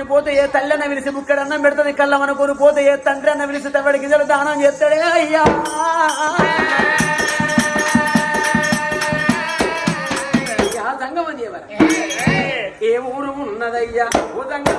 అనుకొని పోతే ఏ తల్లి అన్న పిలిచి బుక్కడు అన్నం పెడుతుంది కళ్ళం అనుకొని పోతే ఏ తండ్రి అన్న పిలిచి తవ్వడి గింజలు దానం చేస్తాడే అయ్యా! సంగమని ఏ ఊరు ఉన్నదయ్యా? ఓ ఉదంగా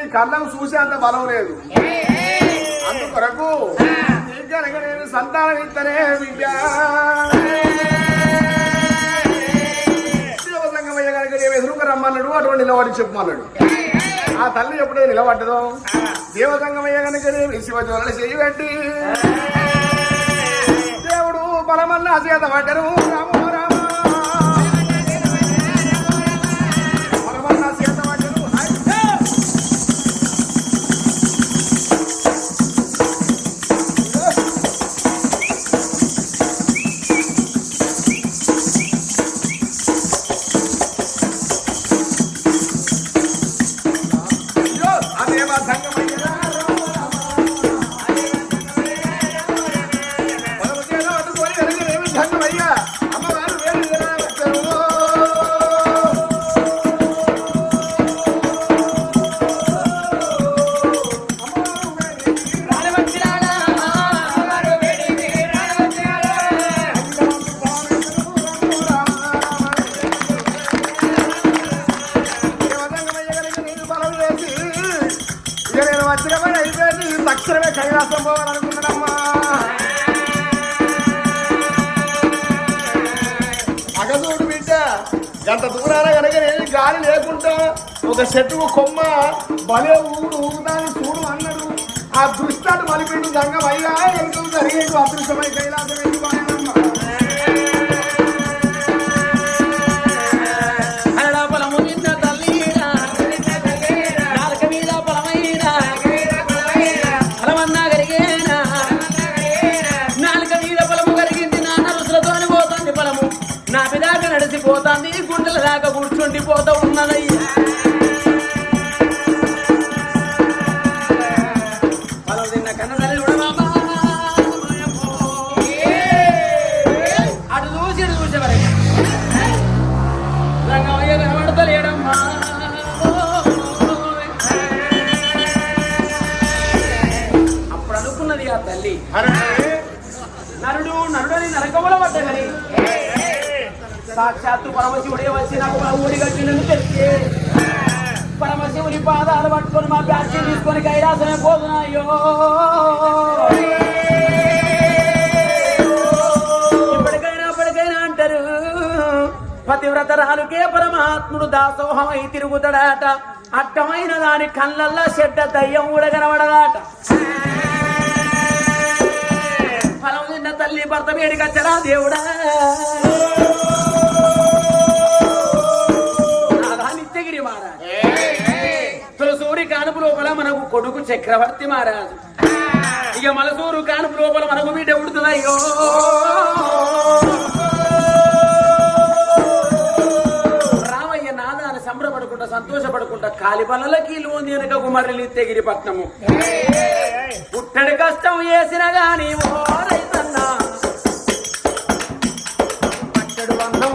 నీ కళ్ళను చూసే అంత బలం లేదు. అందుకొరకు కొరకు నేను సంతానం ఇస్తనే విద్యా ఎదురుగా రమ్మన్నాడు అటువంటి నిలబడి చెప్పుమన్నాడు. ఆ తల్లి ఎప్పుడే నిలబడ్డదు దేవసంగమయ్య కనుక శివజ్వరణ చేయబట్టి దేవుడు బలమన్న చేత పడ్డరు రాము. ఒక చెట్టుకు కొమ్మ భలే ఊరు ఊగుతాని చూడు అన్నాడు. ఆ దృష్టాన్ని మలిపిండు గంగం అయ్యా ఎందుకు జరిగేది అదృష్టమై కైలాసమే. సోహమై తిరుగుతాడట అట్టమైన దాని కళ్ళల్లో చెడ్డ దయ్యం కూడా కనబడదాట. ఫలం నిన్న తల్లి భర్త వేడికచ్చరా దేవుడా. నిత్యగిరి మహారాజు. తులసూరి కానుపు లోపల మనకు కొడుకు చక్రవర్తి మహారాజు. ఇక మలసూరు కానుపు లోపల మనకు బిడ్డ ఉడుతుందయ్యో సంతోషపడకుండా సంతోషపడుకుంటా లోని వెనుక కుమారులు తెగిరి పట్నము. పుట్టడి కష్టం చేసిన గాని ఓ రైతన్నా. పట్టడు బంధం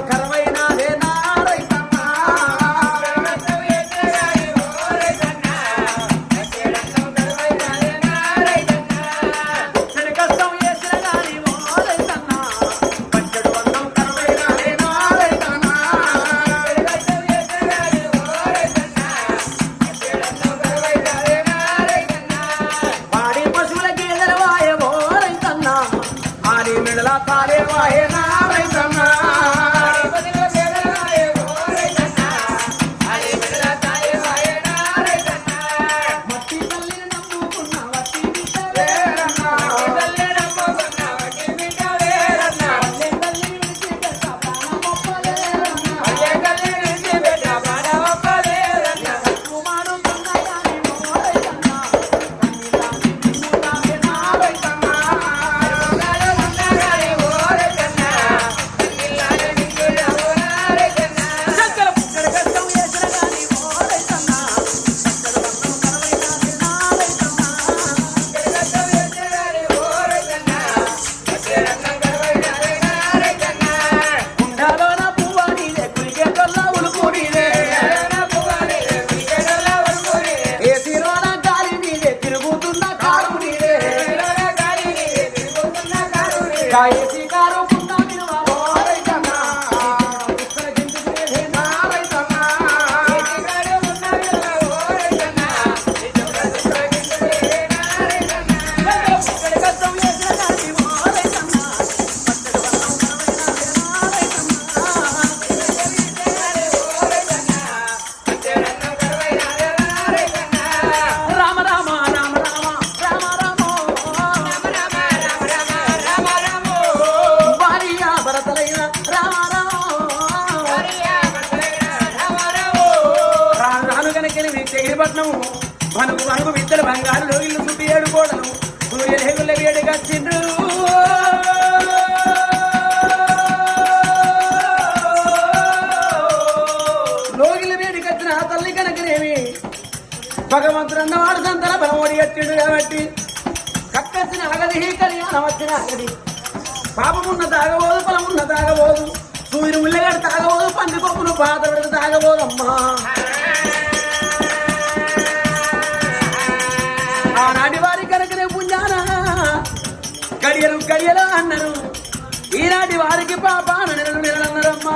కనుక మనకు మనకు విద్దలు బంగారులో ఇల్లు చుట్టి ఏడు కోడలు సూర్యదేవుల వేడిగా చిండ్రు లోగిల వేడి కట్టిన ఆ తల్లి కనుకనేమి భగవంతుడు అన్నవాడు సంతన బలమోడి కట్టిండు కాబట్టి కక్కసిన అగది కళ్యాణం వచ్చిన అగది. పాపమున్న తాగబోదు పొలమున్న తాగబోదు సూర్యుడు ఉల్లిగడ్డ తాగబోదు పంది కొప్పును పాత తాగబోదమ్మా. ఆనాటి వారి కనుకనే పుణ్యాన గడియలు గడియలు అన్నారు. ఈనాటి వారికి పాపాన నెలలు నెలలన్నారమ్మా.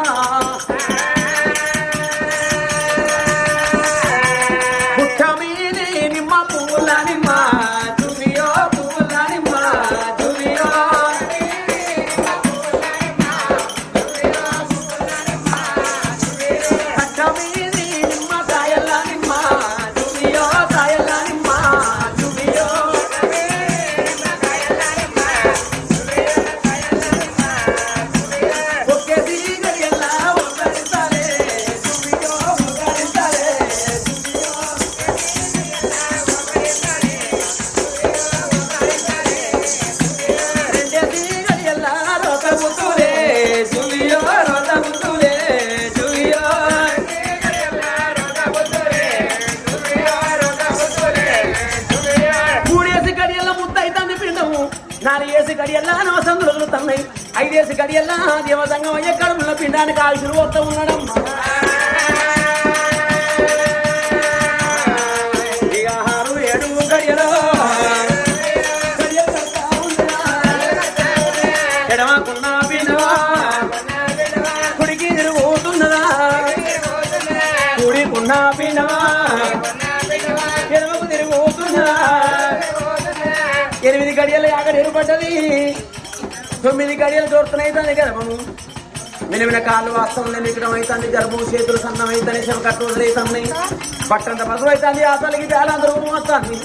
తొమ్మిది గడియలు దొరుకుతున్నాయి దాని గర్భము మినిమిన కాళ్ళు వాస్తవం నిలకడం అవుతుంది గర్భం చేతులు సన్నం అవుతాయి శవ కట్టుబడులు అవుతున్నాయి బట్టంత పసుపు అవుతుంది ఆ తల్లికి వేలాంతరం వస్తుంది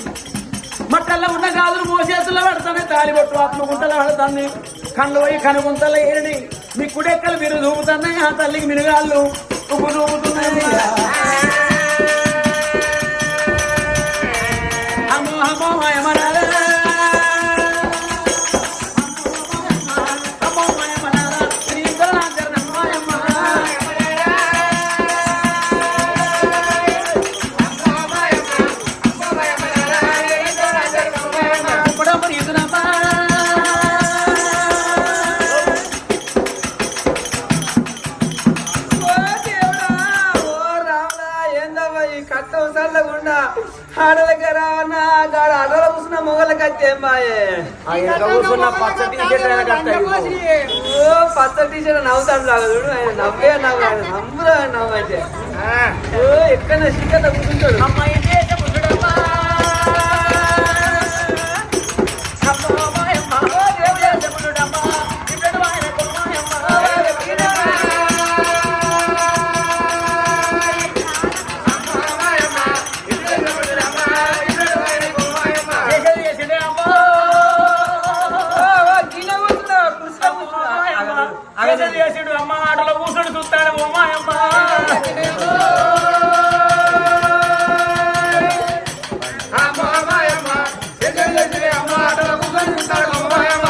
మట్టల్లో ఉన్న గాజులు మోసేతుల్లో పడుతుంది తాలిబొట్టు ఆత్మగుంటలో గుంటలో కళ్ళు పోయి కనుగుంతలు ఏరిని మీ కుడెక్కలు మీరు దూపుతున్నాయి ఆ తల్లికి మినుగాళ్ళు ఉప్పు దూపుతున్నాయి అమ్మో అమ్మో ఏమన్నా పచ్చ టీచర్ నవ్వుతాడు లాగా చూడు ఆయన నవ్వే నవ్వు నమ్మురా నవ్వు అయితే. ఎక్కడ సిక్కత కూర్చుంటాడు. అమ్మాయి దేశం చేసిండు అమ్మ ఆటలో కూర్చొని చూస్తాడు ఓ మాయమ్మ.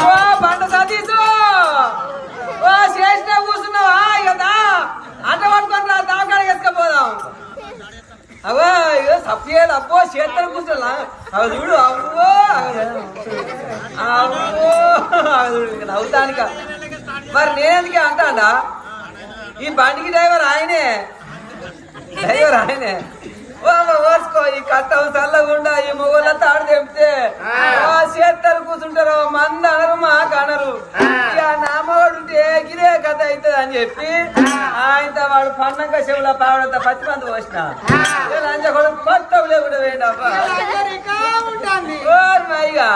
ఓ బండ సతీసు. ఓ చేసిన కూర్చున్నావా? కదా అంట పట్టుకొని రా దాకాడ వేసుకపోదాం. అవో ఇగో సఫేద్ అబ్బో చేతులు కూర్చోలా అవి చూడు అవ్వో. అవ్వో. అవి చూడు ఇక నవ్వుతానిక మరి నేనెందుకే అంటానా? ఈ బండికి డ్రైవర్ ఆయనే. డ్రైవర్ ఆయనే. ఓ ఓర్చుకో ఈ కట్టం చల్లగుండా ఈ మొగోళ్ళంతా ఆడు తెంపితే ఓ చేస్తారు కూర్చుంటారు మంద అనరు మాకు అనరు నా మొగడు ఉంటే గిరే కథ అవుతుంది అని చెప్పి ఆయన వాడు పన్నంక చెవుల పావడంత పచ్చి మంది పోసిన లంచ కొడుకు మొత్తం లేకుండా వేయండి మైగా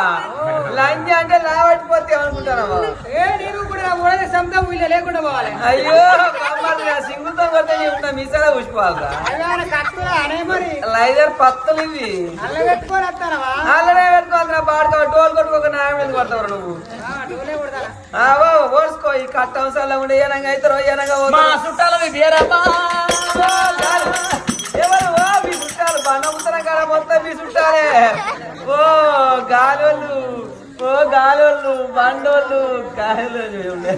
లంచ అంటే లావట్టిపోతే ఏమనుకుంటానమ్మా లేకుండా పోవాలి. అయ్యో సింగుతో నీ ఉన్న మిసాల మరి. లైజర్ పత్తలు ఇవి. అల్ల పెట్టుకొని వస్తానవా? అలానే పెట్టుకోవద్దురా బాడుకో డోల్ కొట్టుకోక నా మీద కొడతావు నువ్వు? డోలే కొడతారా? ఆ, ఓ ఓడ్చుకో ఈ కట్ట అవసరాలు ఉండే ఏనంగా అవుతారో ఏనంగా మా. చుట్టాలవి. ఎవరు? చుట్టాలు. బండముతన కాడ మొత్తం మీ చుట్టాలే. ఓ గాలోళ్ళు. ఓ గాలోళ్ళు బండోళ్ళు గాలోళ్ళు.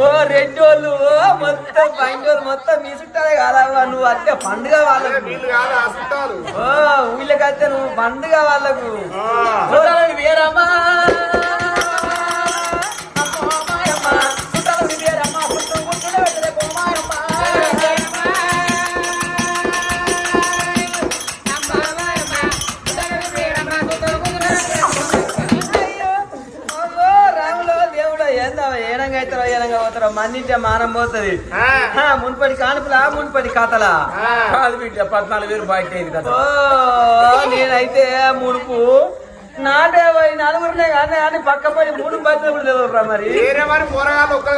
ఓ రెడ్డోళ్ళు ఓ మొత్తం బండోళ్ళు మొత్తం మీ చుట్టాలే కాదవ్వా నువ్వు అత్తే పండుగ వాళ్ళకు. ఓ వీళ్ళకైతే నువ్వు పండుగ వాళ్ళకు. చుట్టాలవి మన్నింటే మానం పోతుంది. మున్పటి కానుపులా మున్పటి కాతలా ఆ. కాదు బిడ్డ పద్నాలుగు వేలు బయట నేనైతే ముడుపు పోయి నలుగురినే కానీ కానీ పక్క పడి మూడు బద్దలు కూడా లేవురా మరి. పోరగాళ్ళు ఒక్క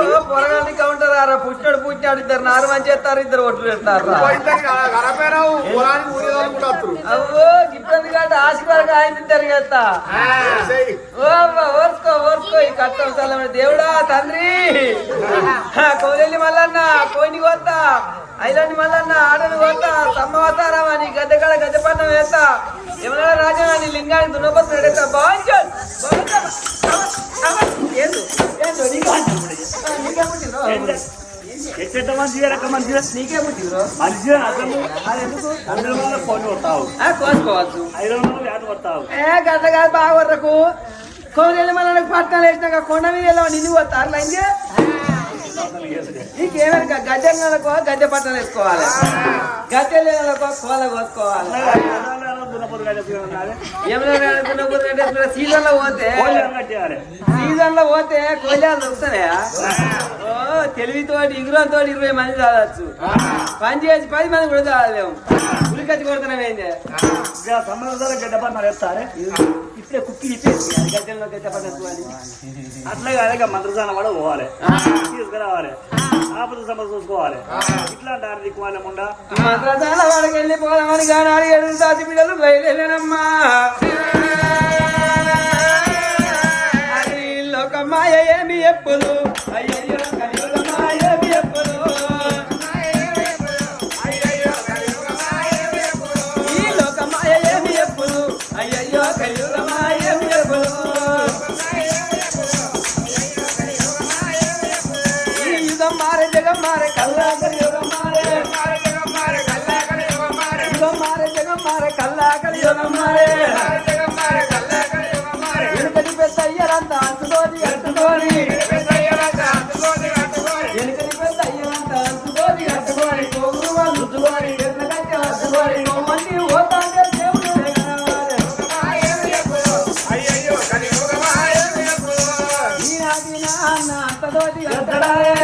ఓ, పొరగాలి కౌంటర్ ఆరా పుట్టినాడు పుట్టినాడు ఇద్దరు నారు మంచి చేస్తారు ఇద్దరు ఒట్లు పెడతారు అవ్వో ఇబ్బంది కాదు ఆశీర్వాదం ఆయన ఇద్దరు చేస్తా ఓర్చుకో ఓర్చుకో ఈ కట్టం సలమ దేవుడా తండ్రి. కోలెల్లి మల్లన్న కోయిని కొత్త ఐలాంటి మల్లన్న ఆడని కొత్త సమ్మవతారమా నీ గద్దె కాడ గద్దె పన్నం వేస్తా. ఏమన్నా రాజా నీ లింగాన్ని దున్నపోతు నడేస్తా బాగుంచు ఏందు? ఏందు? నీకు నీకే పుట్టిందో ఎట్ట మంచిగా రక మంచిగా నీకే పుట్టిందో మంచిగా అసలు అది ఎందుకు? అందులో వల్ల ఫోన్ కొడతావు. ఆ, కోసుకోవచ్చు. ఐదు వందలు వేట కొడతావు. ఏ గడ్డ కాదు బాగొర్రకు కోరేళ్ళు మళ్ళీ పట్టాలు వేసినాక కొండ మీద వెళ్ళావు నిన్ను పోతారు లైన్గా నీకేమైనా గద్దె నెలకో గద్దె పట్టాలు వేసుకోవాలి. గద్దె నెలకో కోల కోసుకోవాలి. సీజన్లో పోతే సీజన్లో పోతే కోయిలాలు దొరుకుతాయా? ఓ తెలివితోటి ఇగురంతో ఇరవై మంది చదవచ్చు పని చేసి పది మంది కూడా చదవలేము ఉలికచ్చి కొడుతున్నాం ఏంటి సంబంధాలు గడ్డ పట్టాలు వేస్తారే? ఇప్పుడే కుక్కి ఇచ్చేసి గద్దె పట్టేసుకోవాలి అట్లా కాదు మంత్రసానం కూడా పోవాలి. తీసుకురావాలి. ఆపద సమస్య చూసుకోవాలి. ఇట్లాంటి ఆర్థిక వాళ్ళముండా మంత్రసాల వాడికి వెళ్ళి పోదామని గానాడు ఏడు దాటి పిల్లలు బయలుదేరనమ్మా అది లోకమాయ ఏమి ఎప్పుడు ఈనాటి నా అన్న అంతతోటి అంతడాయే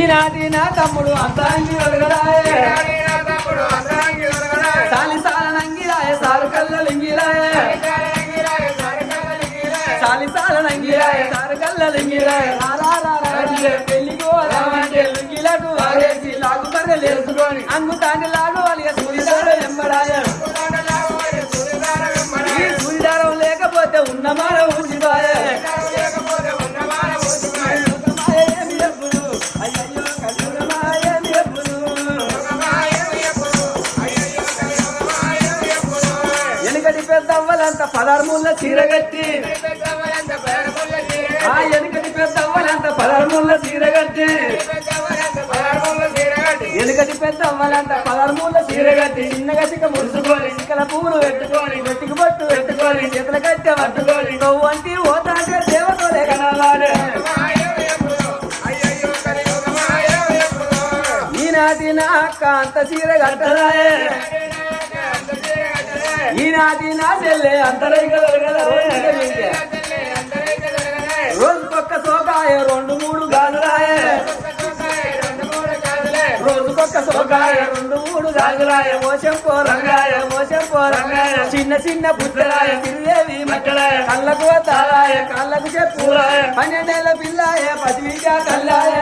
ఈనాటి నా తమ్ముడు అంతా ఒరగడాయే సాలి సాలనంగిరాయ సారు కల్లలింగిరాయ సాలి సాలనంగిరాయ సారు కల్లలింగిరాయ పెళ్ళికి పోదామంటే లుంగిలకు వారేసి లాగు బర్రెలు వేసుకొని అంగు తాండి లాగు వాళ్ళ సూర్యదారు ఎంబడాయ ఈ సూర్యదారం లేకపోతే ఉన్నమాన పదర్ముల చీరగట్టి ఆ వెనుకటి పెద్ద అవ్వలంత పదర్ముల చీరగట్టి వెనుకటి పెద్ద అవ్వలంత పదర్ముల చీరగట్టి చిన్న గసిక ముడుచుకొని చిక్కల పువ్వులు పెట్టుకొని గట్టికి పట్టు పెట్టుకోవాలి చేతుల కట్టె పట్టుకోవాలి నువ్వు అంటే ఓతాంటే దేవతలే కనాలే ఈనాటి నా అక్క అంత చీర కట్టరాయే ఈనాటి నా చెల్లె అంతరైకలు కదా రోజుకొక్క సోకాయ రెండు మూడు గాజులాయే. పక్క సోకాయ రెండు మూడు గాజులాయ. మోసం పోరంగాయ మోసం పోరంగాయ చిన్న చిన్న పుట్టరాయ తిరిగేవి మక్కడాయ కళ్ళకు తారాయ కళ్ళకు చెప్పులాయ. పన్నెండేళ్ళ పిల్లాయ పసివిక కల్లాయ.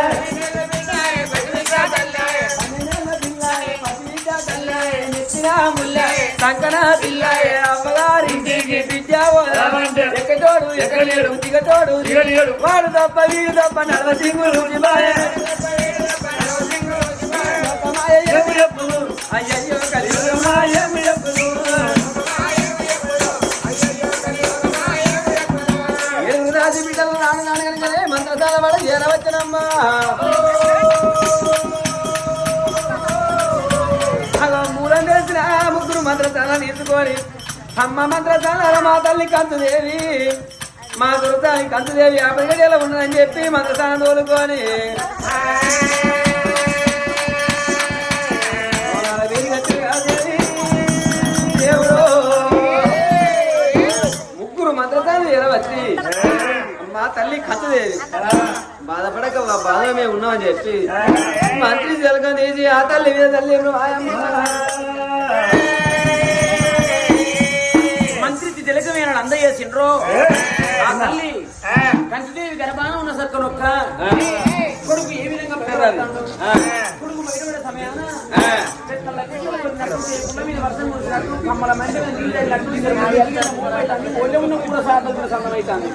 నెత్తిన ముల్లాయ సంకన పిల్లాయ అమ్మగారింటికి ఎక్కలేడు దిగలేడు. వాడు తప్ప వీడు తప్ప నడవ సింగులు అయ్యయ్యో కలియుగమాయము ఎప్పుడు ఏడుగురు రాజు బిడ్డలు నాడు నాడగనగానే మంత్రసాల వాడ చేరవచ్చనమ్మా మంత్రసాల అమ్మ మంత్ర మంత్రసాల మా తల్లి కంతుదేవి మా దుర్తాని కంతుదేవి ఆ పరిగడిలో ఉన్నదని చెప్పి మంత్రసాల తోలుకొని. ముగ్గురు మంత్రస్థానం ఎరవచ్చి మా తల్లి కంచుదేవి. బాధపడక మా బాధ మేము ఉన్నామని చెప్పి. మంత్రి జలకం తీసి ఆ తల్లి మీద తల్లి తిలకమైన అందజేసిండ్రు ఆ తల్లి. కంటిదేవి గర్భాన ఉన్న సర్కనొక్క కొడుకు ఏ విధంగా కొడుకు బయటపడే సమయాన వర్షం కమ్మల నీళ్ళు అవుతాంది, ఉన్న కూడా సాధన కూడా సన్నమవుతాంది.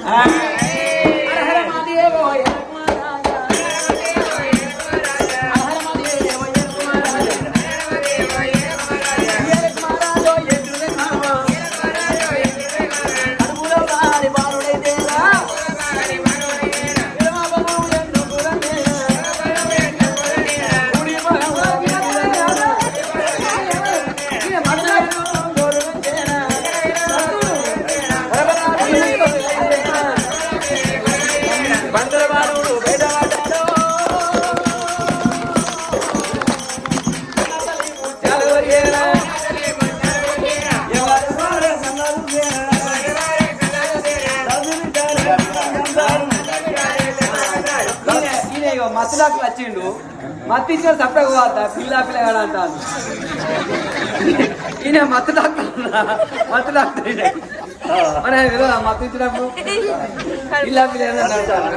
డాక్టర్ వచ్చిండు. మత్తు ఇచ్చిన సప్లై పోవద్దా? పిల్ల పిల్లగాడు అంటాను ఈయన మత్తు డాక్టర్ మత్తు డాక్టర్ మన ఏదో మత్తు ఇచ్చినప్పుడు పిల్ల పిల్లగాడు అంటాను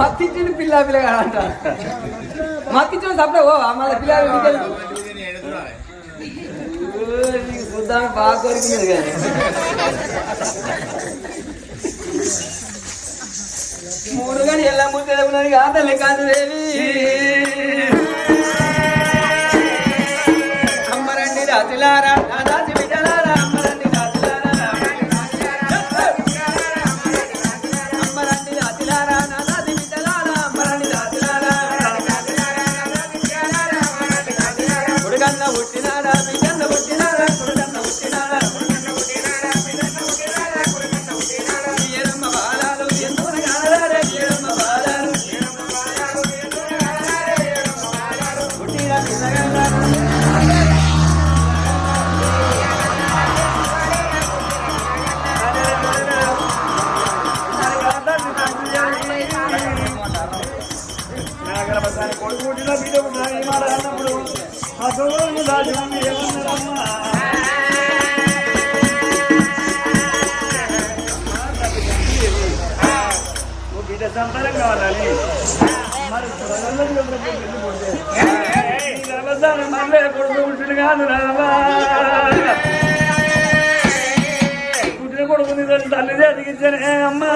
మత్తు ఇచ్చిన పిల్ల పిల్లగాడు అంటాను మత్తు ఇచ్చిన సప్లై పోవా? మళ్ళీ పిల్ల చూద్దాం బాగా కోరికలేదు కానీ. మూడుగా ఎలా ముందు ఉన్నది కాదల్లి కాంతిదేవి అమ్మరండి రాజులారా కొడుకు ఉంటుంది కాదు రావా తల్లి జరిగించనే అమ్మా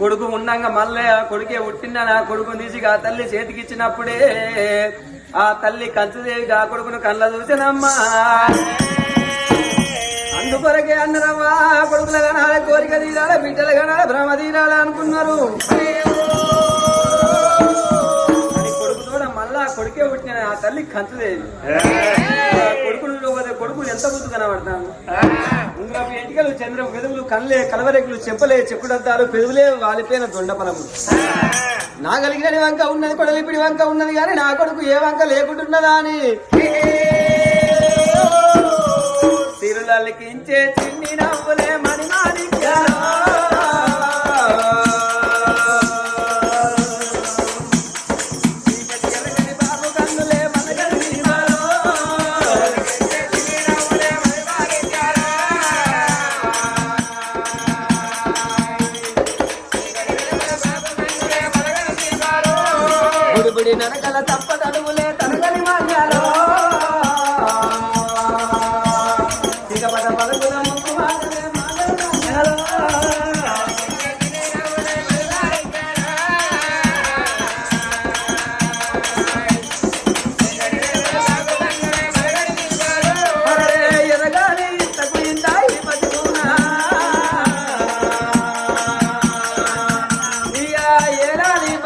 కొడుకు ఉండంగా మళ్ళీ కొడుకే ఉట్టిండనా కొడుకు తీసిగా తల్లి చేతికిచ్చినప్పుడే ఆ తల్లి కంచుదేవి ఆ కొడుకును కళ్ళ చూసినమ్మా. అందుకొరకే అన్నరమ్మా కొడుకుల కనాల కోరిక తీరాల బిడ్డల కనాల భ్రమ తీరాల అనుకున్నారు. అని కొడుకు కూడా మళ్ళా కొడుకే పుట్టిన ఆ తల్లి కంచుదేవి కొడుకులు కొడుకు ఎంత బుద్ధి కనబడతాను ఉంగరపు ఎంటికలు చంద్ర వెదుగులు కళ్ళే కలవరెక్కులు చెంపలే చెక్కుడద్దాలు పెదువులే వాలిపోయిన దొండపలము. నా కలిగిన వంక ఉన్నది కొడలిపిడి వంక ఉన్నది కానీ నా కొడుకు ఏ వంక లేకుంటున్నదా అని. తిరులకించే చిన్ని నవ్వులే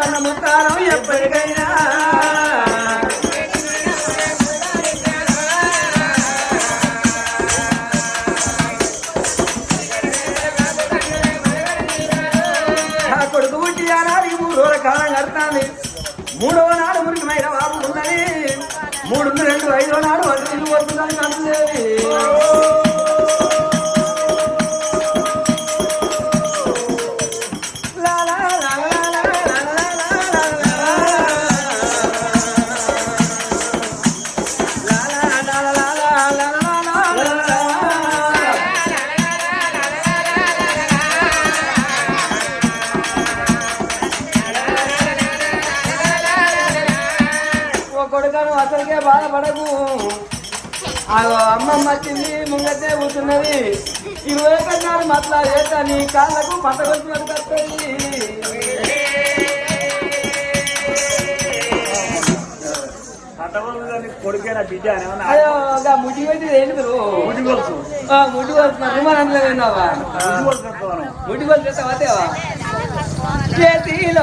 మనము కాలం ఎప్పటికైనా. కొడుకు పుట్టి మూడు రోజుల కాలం కడతాంది మూడవ నాడు మురికి మైర బాబు ఉన్నది మూడు రెండు ఐదో నాడు అటు వస్తుందని కంటులేవి అమ్మమ్మ వచ్చింది ముంగతే కూర్చున్నది. ఇరవై కన్నారు మట్లా చేతని కాళ్ళకు పట్టగొచ్చినట్టు కట్టది కొడుకేనా బిడ్డ అయ్యో ముడి పెట్టింది ఏంటి మీరు చేతిలో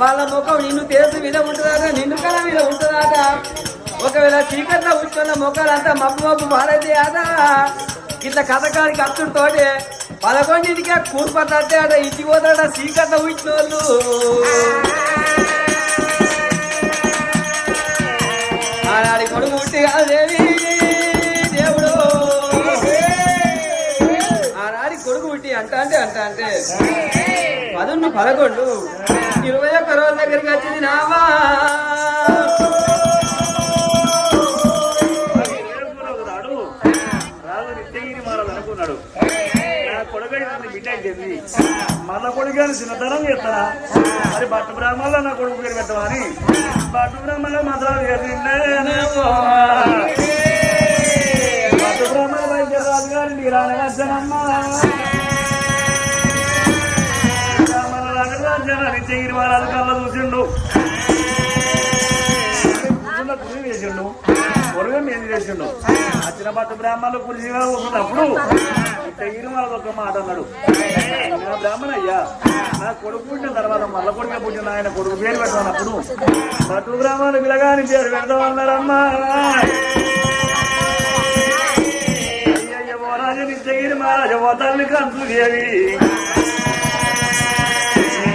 వాళ్ళ ముఖం నిన్ను తేజు మీద ఉంటుందాక నిన్ను కళ మీద ఉంటుందాక ఒకవేళ చీకట్లో ఉంచుకున్న ముఖాలంతా మబ్బు మబ్బు మారైతే ఆదా ఇట్లా కథకానికి అత్తుడితోటి పదకొండింటికే కూర్పడ్డే ఆట ఇంటికి పోతాడ చీకట్లో ఊహించిన వాళ్ళు ఆనాడి కొడుకు పుట్టి కాదు దేవి దేవుడు. ఆనాడి కొడుకు పుట్టి అంట అంటే అంట అంటే. పదొండు పదకొండు ఇరవై ఒక్క రోజు దగ్గరికి వచ్చింది నావా. మారాలి అనుకున్నాడు నా కొడుకై నన్ను బిడ్డ అయిపోయింది మళ్ళా కొడుకు చిన్నతనం చేస్తారా మరి బట్టు బ్రాహ్మణులు నా కొడుకు పేరు పెట్టమని బట్టు బ్రాహ్మణులు మంత్రాలు చేసిండేనేమో. భట్టు బ్రాహ్మణ వైద్య రాజు గారి రానగచ్చనమ్మ బ్రాహ్మణ రాజరాజన నిత్యగిరి కళ్ళ చూసిండు. కూర్చున్న వేసిండు పొరగం ఏం చేసిండు? వచ్చిన పట్టు బ్రాహ్మణులు కురిసిగా వస్తున్నప్పుడు తెగిరి ఒక మాట అన్నాడు. నా బ్రాహ్మణ అయ్యా నా కొడుకు పుట్టిన తర్వాత మల్ల కొడుకు పుట్టిన ఆయన కొడుకు పేరు పెట్టమన్నప్పుడు పట్టు బ్రాహ్మణులు పిలగాని పేరు పెడతామన్నారమ్మా అయ్యయ్య ఓ రాజు నిత్యగిరి మహారాజు ఓ తల్లి దేవి. నీ